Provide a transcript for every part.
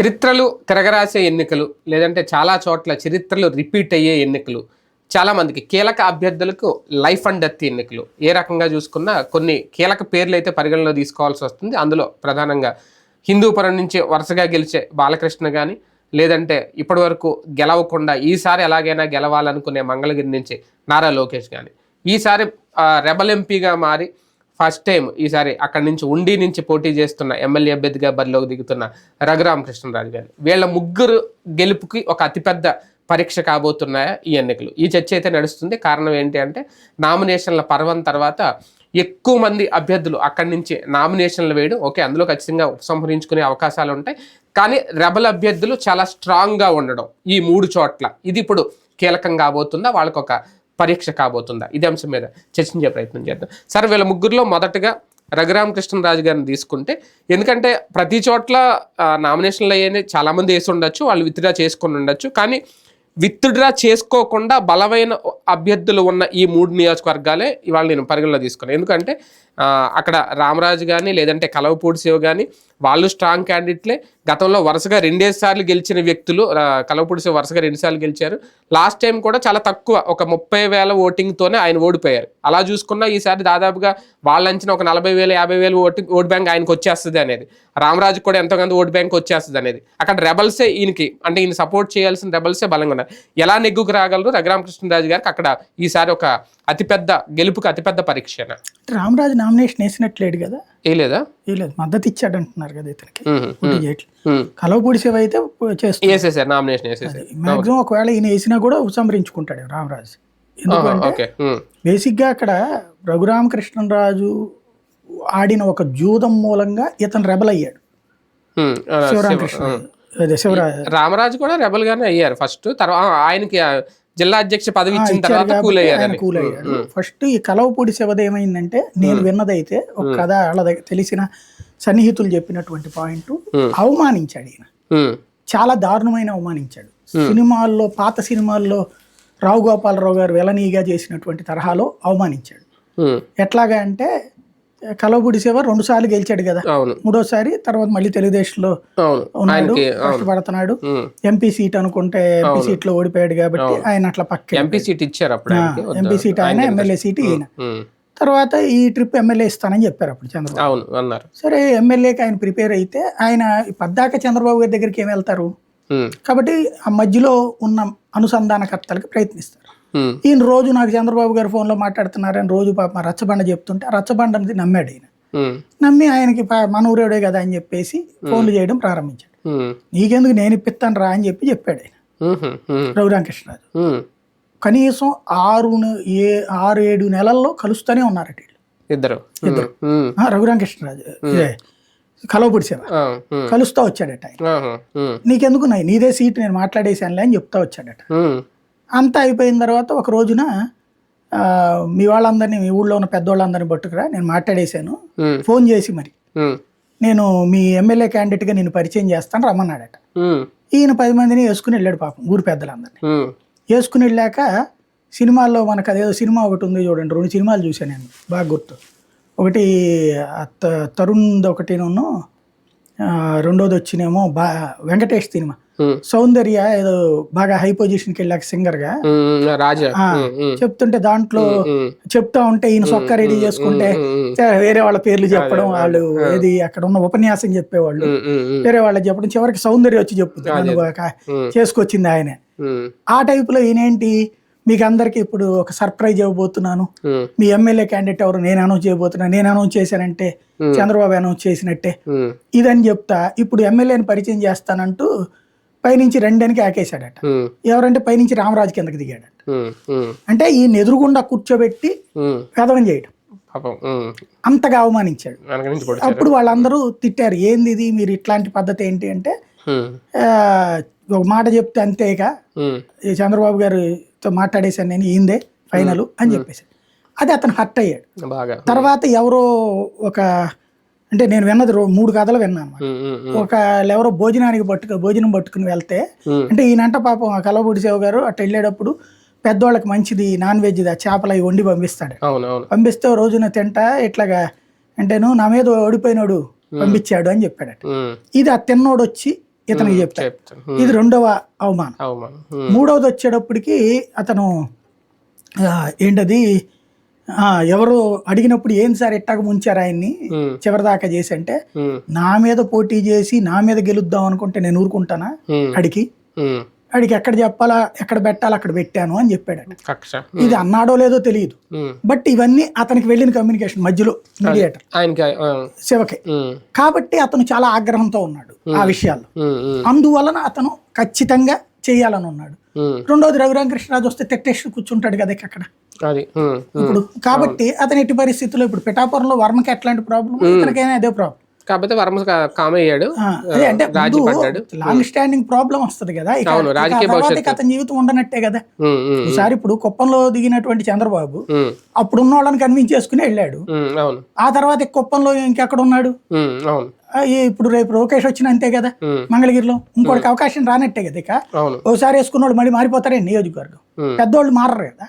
చరిత్రలు తిరగరాసే ఎన్నికలు లేదంటే చాలా చోట్ల చరిత్రలు రిపీట్ అయ్యే ఎన్నికలు చాలామందికి కీలక అభ్యర్థులకు లైఫ్ అండ్ డెత్ ఎన్నికలు. ఏ రకంగా చూసుకున్నా కొన్ని కీలక పేర్లు అయితే పరిగణలో తీసుకోవాల్సి వస్తుంది. అందులో ప్రధానంగా హిందూపురం నుంచి వరుసగా గెలిచే బాలకృష్ణ కానీ లేదంటే ఇప్పటి వరకు గెలవకుండా ఈసారి ఎలాగైనా గెలవాలనుకునే మంగళగిరి నుంచి నారా లోకేష్ కానీ ఈసారి రెబల్ ఎంపీగా మారి ఫస్ట్ టైం ఈసారి అక్కడి నుంచి ఉండి నుంచి పోటీ చేస్తున్న ఎమ్మెల్యే అభ్యర్థిగా బరిలోకి దిగుతున్న రఘురామకృష్ణరాజు గారు వీళ్ళ ముగ్గురు గెలుపుకి ఒక అతిపెద్ద పరీక్ష కాబోతున్నాయా ఈ ఎన్నికలు. ఈ చర్చ అయితే నడుస్తుంది. కారణం ఏంటి అంటే నామినేషన్ల పర్వం తర్వాత ఎక్కువ మంది అభ్యర్థులు అక్కడి నుంచి నామినేషన్లు వేయడం. ఓకే అందులో ఖచ్చితంగా ఉపసంహరించుకునే అవకాశాలు ఉంటాయి. కానీ రెబల్ అభ్యర్థులు చాలా స్ట్రాంగ్గా ఉండడం ఈ మూడు చోట్ల. ఇది ఇప్పుడు కీలకం కాబోతుందా? వాళ్ళకొక పరీక్ష కాబోతుందా? ఇది అంశం మీద చర్చించే ప్రయత్నం చేద్దాం. సరే వీళ్ళ ముగ్గురులో మొదటగా రఘురామకృష్ణరాజు గారిని తీసుకుంటే ఎందుకంటే ప్రతి చోట్ల నామినేషన్లు అయ్యేది చాలామంది వేసి ఉండొచ్చు వాళ్ళు విత్డ్రా చేసుకొని ఉండొచ్చు కానీ విత్డ్రా చేసుకోకుండా బలమైన అభ్యర్థులు ఉన్న ఈ మూడు నియోజకవర్గాలే ఇవాళ నేను పరిగణలో తీసుకున్నాను. ఎందుకంటే అక్కడ రామరాజు కానీ లేదంటే కలవపూడి శివ కానీ వాళ్ళు స్ట్రాంగ్ క్యాండిడేట్లే గతంలో వరుసగా రెండే సార్లు గెలిచిన వ్యక్తులు కలవపూడి శివ వరుసగా రెండు సార్లు గెలిచారు. లాస్ట్ టైం కూడా చాలా తక్కువ ఒక ముప్పై వేల ఓటింగ్తోనే ఆయన ఓడిపోయారు. అలా చూసుకున్నా ఈసారి దాదాపుగా వాళ్ళ ఒక నలభై వేల యాభై వేలు ఓటు ఓట్ బ్యాంక్ ఆయనకు వచ్చేస్తుంది అనేది. రామరాజు కూడా ఎంతోమంది ఓట్ బ్యాంక్ వచ్చేస్తుంది అనేది. అక్కడ రెబల్సే ఈయనకి అంటే ఈయన సపోర్ట్ చేయాల్సిన రెబల్సే బలంగా ఉన్నారు. ఎలా నెగ్గుకు రాగలరు రఘురామకృష్ణరాజు గారికి అక్కడ ఈసారి ఒక అతిపెద్ద గెలుపుకి అతిపెద్ద పరీక్షన? రామరాజు నామినేషన్ వేసినట్లేడు కదా. ఏ లేదా ఏ లేదు మద్దతు ఇచ్చాడు అంటున్నారు కదా ఇతనికి. కలవపూడి శివ అయితే చేస్తుంది వేసేసారు నామినేషన్ మాక్సిమం ఒకవేళ ఈయన వేసినా కూడా ఉపసంహరించుకుంటాడు రామరాజు. ఎందుకంటే. బేసిక్గా అక్కడ రఘురామకృష్ణరాజు ఆడిన ఒక జూదం మూలంగా ఇతను రెబల్ అయ్యాడు. శివరామకృష్ణ. రామరాజు కూడా రెబల్ గానే అయ్యారు ఫస్ట్. తర్వాత ఆయనకి జిల్లా అధ్యక్ష పదవి ఇచ్చిన తర్వాత కూల్ ఆయన అయ్యారని కూల్ అయ్యాడు ఫస్ట్ ఈ కలవపూడి శివద ఏమైందంటే నేను విన్నదైతే ఒక కథ వాళ్ళ దగ్గర తెలిసిన సన్నిహితులు చెప్పినటువంటి పాయింట్ అవమానించాడు ఈయన. చాలా దారుణమైన అవమానించాడు. సినిమాల్లో పాత సినిమాల్లో రావు గోపాలరావు గారు వెలనీగా చేసినటువంటి తరహాలో అవమానించాడు. ఎట్లాగా అంటే కలవపూడి శివ రెండు సార్లు గెలిచాడు కదా. మూడోసారి తర్వాత మళ్ళీ తెలుగుదేశంలో ఉన్నాడు కష్టపడుతున్నాడు. ఎంపీ సీట్ అనుకుంటే ఎంపీ సీట్లో ఓడిపోయాడు కాబట్టి ఆయన అట్లా పక్క ఎంపీ సీట్ ఇచ్చారు అప్పుడు ఎంపీ సీట్ ఆయన ఎమ్మెల్యే సీట్ ఈయన. తర్వాత ఈ ట్రిప్ ఎమ్మెల్యే ఇస్తానని చెప్పారు అప్పుడు చంద్రబాబు. అన్నారు. సరే ఎమ్మెల్యేకి ఆయన ప్రిపేర్ అయితే ఆయన పద్దాక చంద్రబాబు గారి దగ్గరికి ఏం వెళ్తారు. కాబట్టి ఆ మధ్యలో ఉన్న అనుసంధానకర్తలకు ప్రయత్నిస్తారు. ఈయన రోజు నాకు చంద్రబాబు గారు ఫోన్లో మాట్లాడుతున్నారని రోజు పాప రచ్చబండ చెప్తుంటే ఆ రచ్చబండ అనేది నమ్మాడు ఈయన. నమ్మి ఆయనకి మన ఊరేడే కదా అని చెప్పేసి ఫోన్లు చేయడం ప్రారంభించాడు. నీకెందుకు నేను ఇప్పిస్తాను రా అని చెప్పి చెప్పాడు ఆయన. రఘురామకృష్ణరాజు. కనీసం ఆరు ఏ ఆరు ఏడు నెలల్లో కలుస్తూనే ఉన్నారట ఇద్దరు. ఆ, రఘురామకృష్ణరాజు కలవపూడి సేవ. కలుస్తూ వచ్చాడట ఆయన. నీకెందుకు నాయ్ నీదే సీట్ నేను మాట్లాడేశానులే అని చెప్తా వచ్చాడట. అంతా అయిపోయిన తర్వాత ఒక రోజున మీ వాళ్ళందరినీ మీ ఊళ్ళో ఉన్న పెద్దవాళ్ళందరినీ పట్టుకురా నేను మాట్లాడేశాను. ఫోన్ చేసి మరి. నేను మీ ఎమ్మెల్యే క్యాండిడేట్గా నేను పరిచయం చేస్తాను రమ్మన్నాడట. ఈయన పది మందిని వేసుకుని వెళ్ళాడు పాపం ఊరి పెద్దలందరినీ. వేసుకుని వెళ్ళాక సినిమాల్లో మనకు అదేదో సినిమా ఒకటి ఉంది చూడండి రెండు సినిమాలు చూశాను నేను బాగా గుర్తు ఒకటి ఆ త- తరుణ్ది ఒకటిను రెండోది వచ్చినేమో బా వెంకటేష్ సినిమా. సౌందర్య ఏదో బాగా హై పొజిషన్కి వెళ్ళాక సింగర్గా ఉమ్. రాజా. చెప్తుంటే దాంట్లో. చెప్తా ఉంటే ఈయన సొక్క రెడీ చేసుకుంటే వేరే వాళ్ళ పేర్లు చెప్పడం వాళ్ళు ఏది అక్కడ ఉన్న ఉపన్యాసం చెప్పేవాళ్ళు. వేరే వాళ్ళకి చెప్పడం చివరికి సౌందర్య వచ్చి ఉమ్. చేసుకొచ్చింది ఆయనే. ఆ టైపులో ఈయనేంటి మీకు అందరికి ఇప్పుడు ఒక సర్ప్రైజ్ ఇవ్వబోతున్నాను. మీ ఎమ్మెల్యే క్యాండిడేట్ ఎవరు నేను అనౌన్స్ చేయబోతున్నాను నేను అనౌన్స్ చేశానంటే చంద్రబాబు అనౌన్స్ చేసినట్టే. ఇదని చెప్తా ఇప్పుడు ఎమ్మెల్యేని పరిచయం చేస్తానంటూ పైనుంచి రెండనికి ఆకేశాడట. ఉమ్. ఎవరంటే పైనుంచి రామరాజు కిందకి దిగాడట. అంటే ఈయన ఎదురుగుండా కూర్చోబెట్టి. కథవం చేయడం. అంతగా అవమానించాడు. అప్పుడు వాళ్ళందరూ తిట్టారు ఏంది ఇది? మీరు ఇట్లాంటి పద్ధతి ఏంటి? అంటే ఒక మాట చెప్తే అంతేగా. చంద్రబాబు గారితో మాట్లాడేశాను నేను ఈందే ఫైనల్ అని చెప్పేసి అది అతను హర్ట్ అయ్యాడు. తర్వాత ఎవరో ఒక అంటే నేను విన్నది మూడు కథలు విన్నాను. ఒక ఎవరో భోజనానికి పట్టుకు భోజనం పట్టుకుని వెళ్తే. అంటే ఈయనంట పాపం ఆ కలబూడి సేవ గారు అట్లా వెళ్ళేటప్పుడు పెద్దవాళ్ళకి మంచిది నాన్ వెజ్ ఆ చేపలు అవి వండి పంపిస్తాడు. పంపిస్తే రోజున తింటా ఇట్లాగా అంటే నువ్వు నా మీద ఓడిపోయినోడు పంపించాడు అని చెప్పాడట. ఉమ్. ఇది ఆ తిన్నోడు వచ్చి ఇతనికి చెప్తా చెప్తాను ఉమ్, ఇది రెండవ అవమానం. మూడవది వచ్చేటప్పటికి అతను ఏంటది? ఎవరు అడిగినప్పుడు ఏం సార్ ఎట్టాగ ముంచారు ఆయన్ని? చివరిదాకా చేసి అంటే నా మీద పోటీ చేసి నా మీద గెలుద్దాం అనుకుంటే నేను ఊరుకుంటానా? అడిగి అడిగి ఎక్కడ చెప్పాలా ఎక్కడ పెట్టాలా అక్కడ పెట్టాను అని చెప్పాడు ఇది అన్నాడో లేదో తెలియదు. బట్ ఇవన్నీ అతనికి వెళ్ళిన కమ్యూనికేషన్ మధ్యలో మీడియేటర్. శివకి. కాబట్టి అతను చాలా ఆగ్రహంతో ఉన్నాడు ఆ విషయాల్లో. అందువలన అతను ఖచ్చితంగా చేయాలని ఉన్నాడు. రెండోది రఘురామకృష్ణరాజు వస్తే తెట్టేసి కూర్చుంటాడు కదా ఇక అక్కడ. అది ఉమ్, ఉమ్. ఇప్పుడు కాబట్టి అతను ఎట్టి పరిస్థితుల్లో ఇప్పుడు పిఠాపురంలో వర్మకి ఎట్లాంటి ప్రాబ్లం ఇతనికైనా అదే ప్రాబ్లం కాకపోతే వర్మ కామ్ అయ్యాడు. అంటే. లాంగ్ స్టాండింగ్ ప్రాబ్లం వస్తది కదా. అతని జీవితం ఉండనట్టే కదా. ఈసారి ఇప్పుడు కుప్పంలో దిగినటువంటి చంద్రబాబు అప్పుడు ఉన్న వాళ్ళని కన్విన్స్ చేసుకుని వెళ్ళాడు. ఆ తర్వాత కుప్పంలో ఇంకెక్కడ ఉన్నాడు? ఇప్పుడు రేపు లోకేష్ వచ్చిన అంతే కదా. మంగళగిరిలో ఇంకోటికి అవకాశం రానట్టే కదా ఇక. అవును. ఓసారి వేసుకున్న వాళ్ళు మళ్ళీ మారిపోతారే నియోజకవర్గం. పెద్దోళ్ళు మారరు కదా.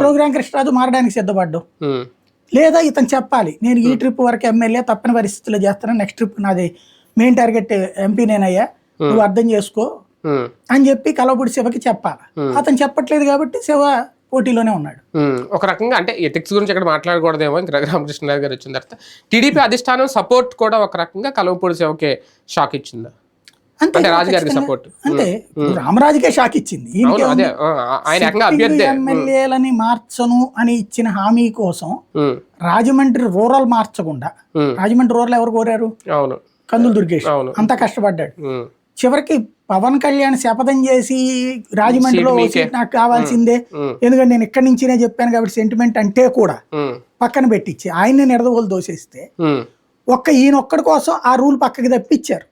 ప్రోగ్రాం కృష్ణరాజు మారడానికి సిద్ధపడ్డావు. ఉమ్, లేదా ఇతను చెప్పాలి నేను ఈ ట్రిప్ వరకు ఎమ్మెల్యే తప్పని పరిస్థితుల్లో చేస్తాను నెక్స్ట్ ట్రిప్ నాది మెయిన్ టార్గెట్ ఎంపీ నేనయ్యా నువ్వు అర్థం చేసుకో అని చెప్పి కలవపూడి శివకి చెప్పాలి. అతను చెప్పట్లేదు కాబట్టి శివ పోటీలోనే ఉన్నాడు. ఒక రకంగా అంటే ఎథిక్స్ గురించి ఇక్కడ మాట్లాడకూడదేమో ఇంకా రఘురామకృష్ణరాజు గారు వచ్చిన తర్వాత టీడీపీ అధిష్టానం సపోర్ట్ కూడా ఒక రకంగా కలవపూడి సేవకే షాక్ ఇచ్చిందా? అంటే రాజుగారికి. సపోర్ట్. ఇప్పుడు రామరాజుకే షాక్ ఇచ్చింది. ఎమ్మెల్యేలని మార్చను అని ఇచ్చిన హామీ కోసం రాజమండ్రి రూరల్ మార్చకుండా రాజమండ్రి రూరల్ ఎవరు కోరారు? అవును. కందులు దుర్గేష్. అంతా కష్టపడ్డాడు. చివరికి పవన్ కళ్యాణ్ శపథం చేసి రాజమండ్రిలో సీట్ నాకు కావాల్సిందే. ఎందుకంటే నేను ఇక్కడి నుంచినే చెప్పాను కాబట్టి సెంటిమెంట్ అంటే కూడా పక్కన పెట్టించి ఆయన్ని నిడదవోలు దోసేస్తే ఒక్క ఈయన ఒక్కడి కోసం ఆ రూల్ పక్కకి తప్పించారు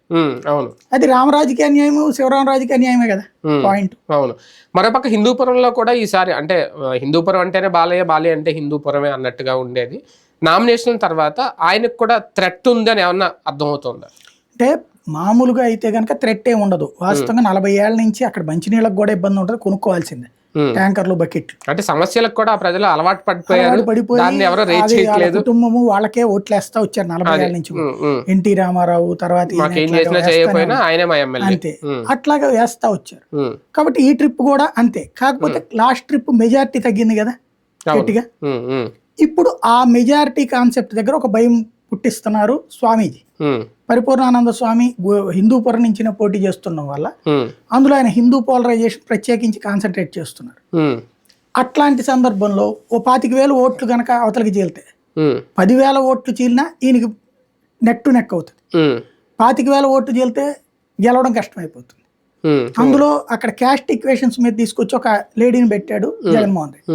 అది రామరాజుకి అన్యాయము శివరామరాజుకి అన్యాయమే కదా. పాయింట్ అవును. మరోపక్క హిందూపురంలో కూడా ఈసారి అంటే హిందూపురం అంటేనే బాలయ్య బాలయ్య అంటే హిందూపురమే అన్నట్టుగా ఉండేది. నామినేషన్ తర్వాత ఆయనకు కూడా థ్రెట్ ఉందని ఏమన్నా అర్థమవుతుందా? అంటే మామూలుగా అయితే కనుక థ్రెట్ ఏమి ఉండదు. వాస్తవంగా నలభై ఏళ్ళ నుంచి అక్కడ మంచినీళ్ళకి కూడా ఇబ్బంది ఉంటుంది కొనుక్కోవాల్సిందే. ట్యాంకర్లు బకెట్లు. అంటే సమస్యలకు కూడా ప్రజలు అలవాటు పడిపోయారు. పడిపోయి కుటుంబము వాళ్ళకే ఓట్లేస్తా వచ్చారు నలభై ఏళ్ళ నుంచి. ఎన్టీ రామారావు తర్వాత అంతే. అట్లాగా వేస్తా వచ్చారు. కాబట్టి ఈ ట్రిప్ కూడా అంతే. కాకపోతే లాస్ట్ ట్రిప్ మెజారిటీ తగ్గింది కదా. గట్టిగా. ఇప్పుడు ఆ మెజారిటీ కాన్సెప్ట్ దగ్గర ఒక భయం పుట్టిస్తున్నారు స్వామీజీ. పరిపూర్ణానంద స్వామి గు- హిందూపురం నుంచి పోటీ చేస్తుండడం వల్ల అందులో ఆయన హిందూ పోలరైజేషన్ ప్రత్యేకించి కాన్సన్ట్రేట్ చేస్తున్నారు. అట్లాంటి సందర్భంలో ఓ పాతిక వేలు ఓట్లు కనుక అవతలకి చీలితే పదివేల ఓట్లు చీలినా ఈయనకి నెక్ టు నెక్ అవుతుంది. పాతిక వేల ఓట్లు చీలితే గెలవడం కష్టమైపోతుంది. అందులో అక్కడ క్యాస్ట్ ఈక్వేషన్స్ మీద తీసుకొచ్చి ఒక లేడీని పెట్టాడు జగన్మోహన్ రెడ్డి.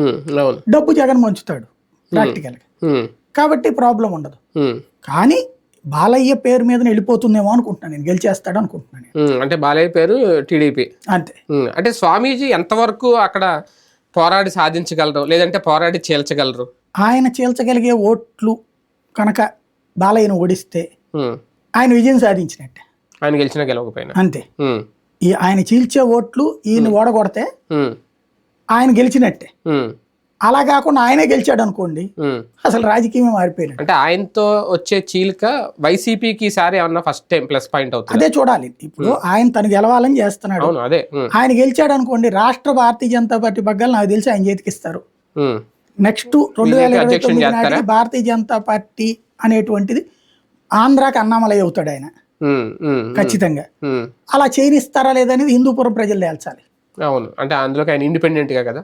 డబ్బు జగన్ మంచుతాడు ప్రాక్టికల్గా. ఉమ్, కాబట్టి ప్రాబ్లం ఉండదు. కానీ బాలయ్య పేరు మీద వెళ్ళిపోతుందేమో అనుకుంటున్నాను నేను. గెలిచేస్తాడు అనుకుంటున్నాను అంటే బాలయ్య పేరు టీడీపీ. అంతే. అంటే స్వామీజీ ఎంతవరకు అక్కడ పోరాడి సాధించగలరు? లేదంటే పోరాడి చీల్చగలరు? ఆయన చీల్చగలిగే ఓట్లు కనుక బాలయ్యను ఓడిస్తే ఆయన విజయం సాధించినట్టే. ఆయన గెలిచినా గెలవకపోయినా? అంతే. ఈ ఆయన చీల్చే ఓట్లు ఈయన ఓడగొడితే ఆయన గెలిచినట్టే. అలా కాకుండా ఆయనే గెలిచాడు అనుకోండి. అసలు రాజకీయమే మారిపోయినట్టు. అంటే ఆయనతో వచ్చే చీలిక వైసీపీకి ఈసారి ఏమన్నా ఫస్ట్ టైం ప్లస్ పాయింట్ అవుతుంది? అదే చూడాలి. ఇప్పుడు ఆయన తను గెలవాలని చేస్తున్నాడు. అదే ఆయన గెలిచాడు అనుకోండి రాష్ట్ర భారతీయ జనతా పార్టీ బగ్గాలు నాకు తెలిసి ఆయన చేతికిస్తారు నెక్స్ట్ రెండు వేల ఇరవై తొమ్మిది? నాటికి భారతీయ జనతా పార్టీ అనేటువంటిది ఆంధ్రాకి అన్నామలై అవుతాడు ఆయన. ఖచ్చితంగా. అలా చేయనిస్తారా లేదనేది హిందూపురం ప్రజలు తేల్చాలి. అవును అంటే అందులోకి ఆయన ఇండిపెండెంట్గా కదా?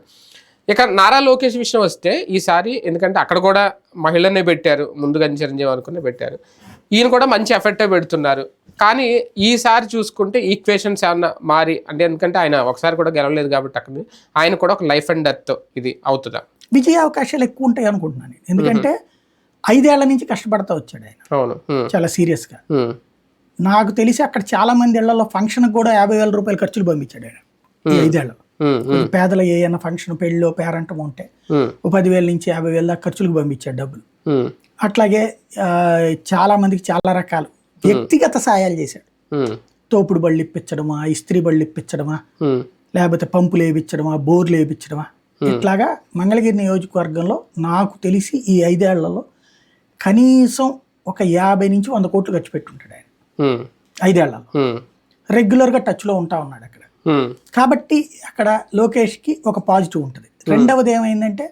ఇక నారా లోకేష్ విషయం వస్తే ఈసారి ఎందుకంటే అక్కడ కూడా మహిళనే పెట్టారు ముందుగా చిరంజీవి అనుకునే పెట్టారు. ఈయన కూడా మంచి ఎఫెక్టే పెడుతున్నారు. కానీ ఈసారి చూసుకుంటే ఈక్వేషన్స్ ఏమన్నా మారి అంటే ఎందుకంటే ఆయన ఒకసారి కూడా గెలవలేదు కాబట్టి అక్కడ ఆయన కూడా ఒక లైఫ్ అండ్ డెత్ ఇది అవుతుందా? విజయ అవకాశాలు ఎక్కువ ఉంటాయి అనుకుంటున్నాను నేను. ఎందుకంటే ఐదేళ్ళ నుంచి కష్టపడతా వచ్చాడు ఆయన. అవును. చాలా సీరియస్గా. నాకు తెలిసి అక్కడ చాలా మంది ఇళ్ళలో ఫంక్షన్కి కూడా యాభై వేల రూపాయలు ఖర్చులు పంపించాడు ఆయన ఈ ఐదేళ్ళు ఉమ్, ఉమ్, పేదల ఏదైనా ఫంక్షన్ పెళ్ళిలో పేరంటం ఉంటే పదివేల నుంచి యాభై వేల దాకా ఖర్చులకు పంపించాడు డబ్బులు. అట్లాగే చాలా మందికి చాలా రకాలు. వ్యక్తిగత సాయాలు చేశాడు. తోపుడు బళ్ళు ఇప్పించడమా ఇస్త్రీ బళ్ళు ఇప్పించడమా లేకపోతే పంపులు వేయించడమా బోర్లు వేయించడమా? ఇట్లాగా మంగళగిరి నియోజకవర్గంలో నాకు తెలిసి ఈ ఐదేళ్ళలో కనీసం ఒక యాభై నుంచి వంద కోట్లు ఖర్చు పెట్టుంటాడు ఆయన. ఐదేళ్ళలో. రెగ్యులర్గా టచ్లో ఉంటా ఉన్నాడు అక్కడ. కాబట్టి అక్కడ లోకేష్కి ఒక పాజిటివ్ ఉంటుంది. రెండవది ఏమైందంటే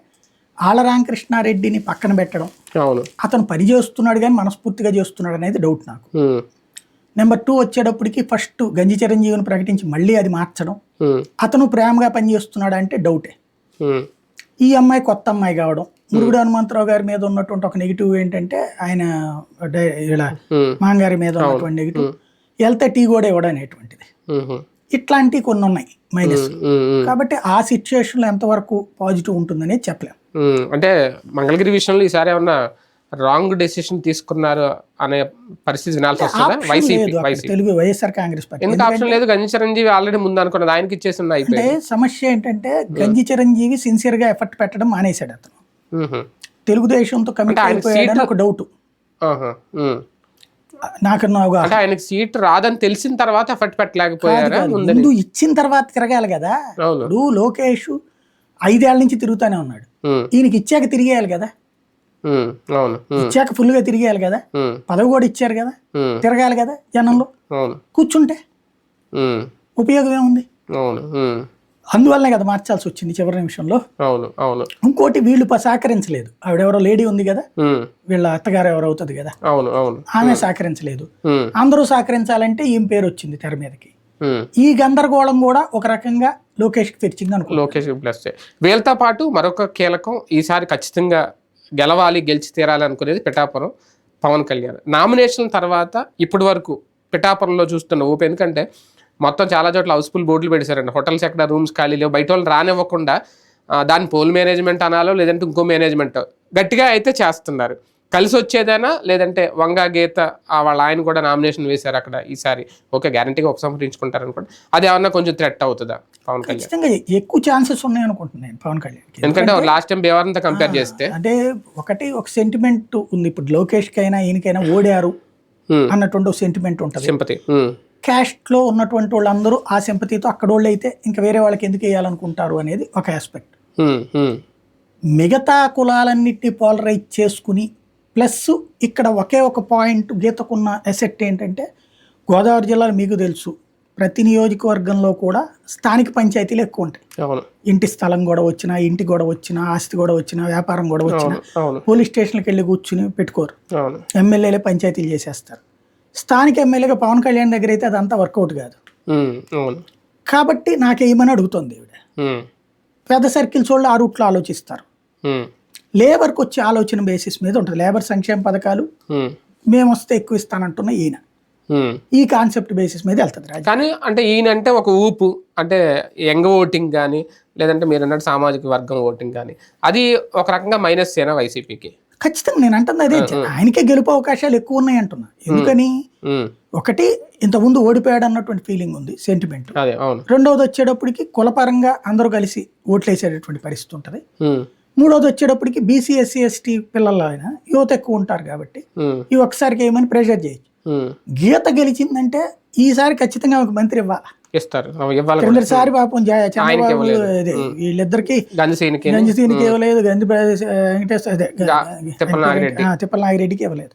ఆళ్ళ రామకృష్ణారెడ్డిని పక్కన పెట్టడం. అతను పని చేస్తున్నాడు కానీ మనస్ఫూర్తిగా చేస్తున్నాడు అనేది డౌట్ నాకు. ఉమ్, నెంబర్ టూ వచ్చేటప్పటికి ఫస్ట్ గంజి చిరంజీవిని ప్రకటించి మళ్ళీ అది మార్చడం. అతను ప్రేమగా పనిచేస్తున్నాడు అంటే డౌటే. ఈ అమ్మాయి కొత్త అమ్మాయి కావడం. మురుగుడు హనుమంతరావు గారి మీద ఉన్నటువంటి ఒక నెగిటివ్ ఏంటంటే ఆయన ఇలా మాంగారి మీద ఉన్నటువంటి నెగిటివ్. వెళ్తే టీ కూడా ఇవ్వడం అనేటువంటిది. ఇట్లాంటివి కొన్ని ఉన్నాయి మైనస్. కాబట్టి ఆ సిచ్యుయేషన్లో ఎంతవరకు పాజిటివ్ ఉంటుందనేది చెప్పలేం. ఉమ్, అంటే మంగళగిరి విషయంలో ఈసారి ఏమన్నా రాంగ్ డెసిషన్ తీసుకున్నారు అనే పరిస్థితి వినాల్సి వస్తుందా? YCP Telugu YSR Congress party. ఎందుకు ఆప్షన్ లేదు? గంజి చిరంజీవి ఆల్రెడీ ముందు అనుకున్నది ఆయనకి ఇచ్చేసి ఉన్న అంటే సమస్య ఏంటంటే గంజి చిరంజీవి సిన్సియర్గా ఎఫర్ట్ పెట్టడం మానేశాడు అతను. తెలుగుదేశంతో కమిట్ అయిపోయాడని ఒక డౌట్ నాకు అంటే ఆయనకి సీట్ రాదని తెలిసిన తర్వాత ఎఫర్ట్ పెట్టలేకపోయారా? ముందు ఇచ్చిన తర్వాత తిరగాలి కదా. ఇప్పుడు లోకేష్ ఐదేళ్ళ నుంచి తిరుగుతానే ఉన్నాడు. ఈయనకి ఇచ్చాక తిరిగేయాలి కదా. ఇచ్చాక full గా తిరిగేయాలి కదా. పదవి కూడా ఇచ్చారు కదా. తిరగాలి కదా జనంలో. కూర్చుంటే ఉపయోగం ఏముంది? అందువల్లనే కదా మార్చాల్సి వచ్చింది చివరి నిమిషంలో. అవును అవును. ఇంకోటి వీళ్ళు సహకరించలేదు. ఆవిడెవరో లేడీ ఉంది కదా? వీళ్ళ అత్తగారు ఎవరు అవుతుంది కదా? అవును అవును. ఆమె సహకరించలేదు. అందరూ సహకరించాలంటే ఈమె పేరు వచ్చింది తెర మీదకి. ఈ గందరగోళం కూడా ఒక రకంగా లోకేష్కి తెరిచింది అనుకో లోకేష్ ప్లస్ వీళ్ళతో పాటు మరొక కీలకం ఈసారి ఖచ్చితంగా గెలవాలి గెలిచి తీరాలి అనుకునేది పిఠాపురం పవన్ కళ్యాణ్. నామినేషన్ తర్వాత ఇప్పటి వరకు పిఠాపురంలో చూస్తున్న ఊపు ఎందుకంటే మొత్తం చాలా చోట్ల హౌస్ఫుల్ బోర్డులు పెట్టేశారండి హోటల్స్ ఎక్కడ రూమ్స్ ఖాళీ లేవు. బయట వాళ్ళు రానివ్వకుండా దాని పోల్ మేనేజ్మెంట్ అనాలో లేదంటే ఇంకో మేనేజ్మెంట్ గట్టిగా అయితే చేస్తున్నారు. కలిసి వచ్చేదైనా లేదంటే వంగ గీత వాళ్ళ ఆయన కూడా నామినేషన్ వేశారు అక్కడ ఈసారి. ఓకే గ్యారంటీగా ఉపసంహరించుకుంటారు అనుకోండి అది ఏమన్నా కొంచెం థ్రెట్ అవుతుందా పవన్ కళ్యాణ్? ఎక్కువ ఛాన్సెస్ ఉన్నాయి అనుకుంటున్నాను పవన్ కళ్యాణ్కి. ఎందుకంటే లాస్ట్ టైం బేవారంతో కంపేర్ చేస్తే. అంటే ఒకటి ఒక సెంటిమెంట్ ఉంది. ఇప్పుడు లోకేష్కి అయినా ఈయనకైనా ఓడారు. అన్నటువంటి ఒక సెంటిమెంట్ ఉంటుంది. సింపతి క్యాస్ట్లో ఉన్నటువంటి వాళ్ళందరూ ఆ సింపతితో అక్కడ వాళ్ళు అయితే ఇంకా వేరే వాళ్ళకి ఎందుకు వేయాలనుకుంటారు అనేది ఒక ఆస్పెక్ట్ మిగతా కులాలన్నిటిని పోలరైజ్ చేసుకుని ప్లస్ ఇక్కడ ఒకే ఒక పాయింట్ గీతకున్న ఎసెట్ ఏంటంటే గోదావరి జిల్లాలో మీకు తెలుసు. ప్రతి నియోజకవర్గంలో కూడా స్థానిక పంచాయతీలు ఎక్కువ ఉంటాయి. ఇంటి స్థలం కూడా వచ్చినా ఇంటి కూడా వచ్చినా ఆస్తి కూడా వచ్చినా వ్యాపారం కూడా వచ్చినా పోలీస్ స్టేషన్కి వెళ్ళి కూర్చుని పెట్టుకోరు. ఎమ్మెల్యేలే పంచాయతీలు చేసేస్తారు. స్థానిక ఎమ్మెల్యేగా పవన్ కళ్యాణ్ దగ్గర అయితే అదంతా వర్కౌట్ కాదు. కాబట్టి నాకేమని అడుగుతుంది ఈవిడ? పెద్ద సర్కిల్స్ వాళ్ళు ఆ రూట్లో ఆలోచిస్తారు. లేబర్కి వచ్చే ఆలోచన బేసిస్ మీద ఉంటుంది. లేబర్ సంక్షేమ పథకాలు మేము వస్తే ఎక్కువ ఇస్తానంటున్న ఈయన. ఈ కాన్సెప్ట్ బేసిస్ మీద వెళ్తుంది కానీ అంటే ఈయన అంటే ఒక ఊపు అంటే యంగ్ ఓటింగ్ కానీ లేదంటే మీరు అన్నట్టు సామాజిక వర్గం ఓటింగ్ కానీ అది ఒక రకంగా మైనస్ ఏనా వైసీపీకి? ఖచ్చితంగా నేను అంటుంది అదే ఆయనకే గెలుపు అవకాశాలు ఎక్కువ ఉన్నాయి అంటున్నా. ఎందుకని? ఒకటి ఇంతకుముందు ఓడిపోయాడు అన్నటువంటి ఫీలింగ్ ఉంది సెంటిమెంట్ రెండవది వచ్చేటప్పటికి కులపరంగా అందరూ కలిసి ఓట్లేసేటటువంటి పరిస్థితి ఉంటుంది. ఉమ్, మూడవది వచ్చేటప్పటికి బీసీ ఎస్సీ ఎస్టీ పిల్లలు అయినా యువత ఎక్కువ ఉంటారు కాబట్టి ఉమ్, ఈ ఒక్కసారికి ఏమని ప్రెషర్ చేయొచ్చు. గీత గెలిచిందంటే ఈసారి ఖచ్చితంగా ఒక మంత్రి ఇవ్వాలి ఇస్తారు పాపం చంద్రబాబు వీళ్ళిద్దరికి గంజసేనికి గంజి సీనికి ఇవ్వలేదు గంజి తిప్పల నాగిరెడ్డికి ఇవ్వలేదు.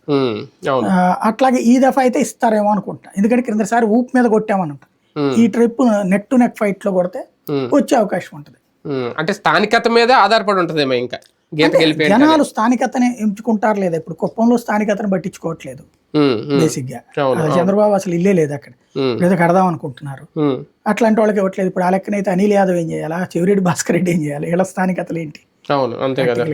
అట్లాగే ఈ దఫా అయితే ఇస్తారేమో అనుకుంటా. ఎందుకంటే క్రిందసారి ఊపు మీద కొట్టామనంట ఉమ్, ఈ ట్రిప్ నెక్ టు నెక్ ఫైట్లో కొడితే వచ్చే అవకాశం ఉంటుంది. అంటే స్థానికత మీద ఆధారపడి ఉంటుందేమో ఇంకా. జనాలు స్థానికతనే ఎంచుకుంటారు లేదా? ఇప్పుడు కుప్పంలో స్థానికతను పట్టించుకోవట్లేదు. బేసిక్గా చంద్రబాబు అసలు ఇల్లే లేదు అక్కడ. ఏదో కడదాం అనుకుంటున్నారు. అట్లాంటి వాళ్ళకి ఇవ్వట్లేదు. ఇప్పుడు ఆ లెక్కనైతే అనిల్ యాదవ్ ఏం చేయాలా? చెవిరెడ్డి భాస్కర్ రెడ్డి ఏం చేయాలి? వీళ్ళ స్థానికతలు ఏంటి? అవును అంతే కదా.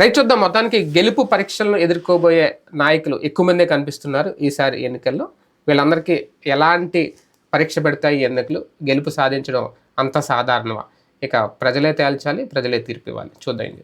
రైట్ చూద్దాం. మొత్తానికి గెలుపు పరీక్షలను ఎదుర్కోబోయే నాయకులు ఎక్కువ మందే కనిపిస్తున్నారు ఈసారి ఎన్నికల్లో. వీళ్ళందరికీ ఎలాంటి పరీక్ష పెడతాయి ఎన్నికలు? గెలుపు సాధించడం అంత సాధారణమా? ఇక ప్రజలే తేల్చాలి ప్రజలే తీర్పు ఇవ్వాలి చూద్దాం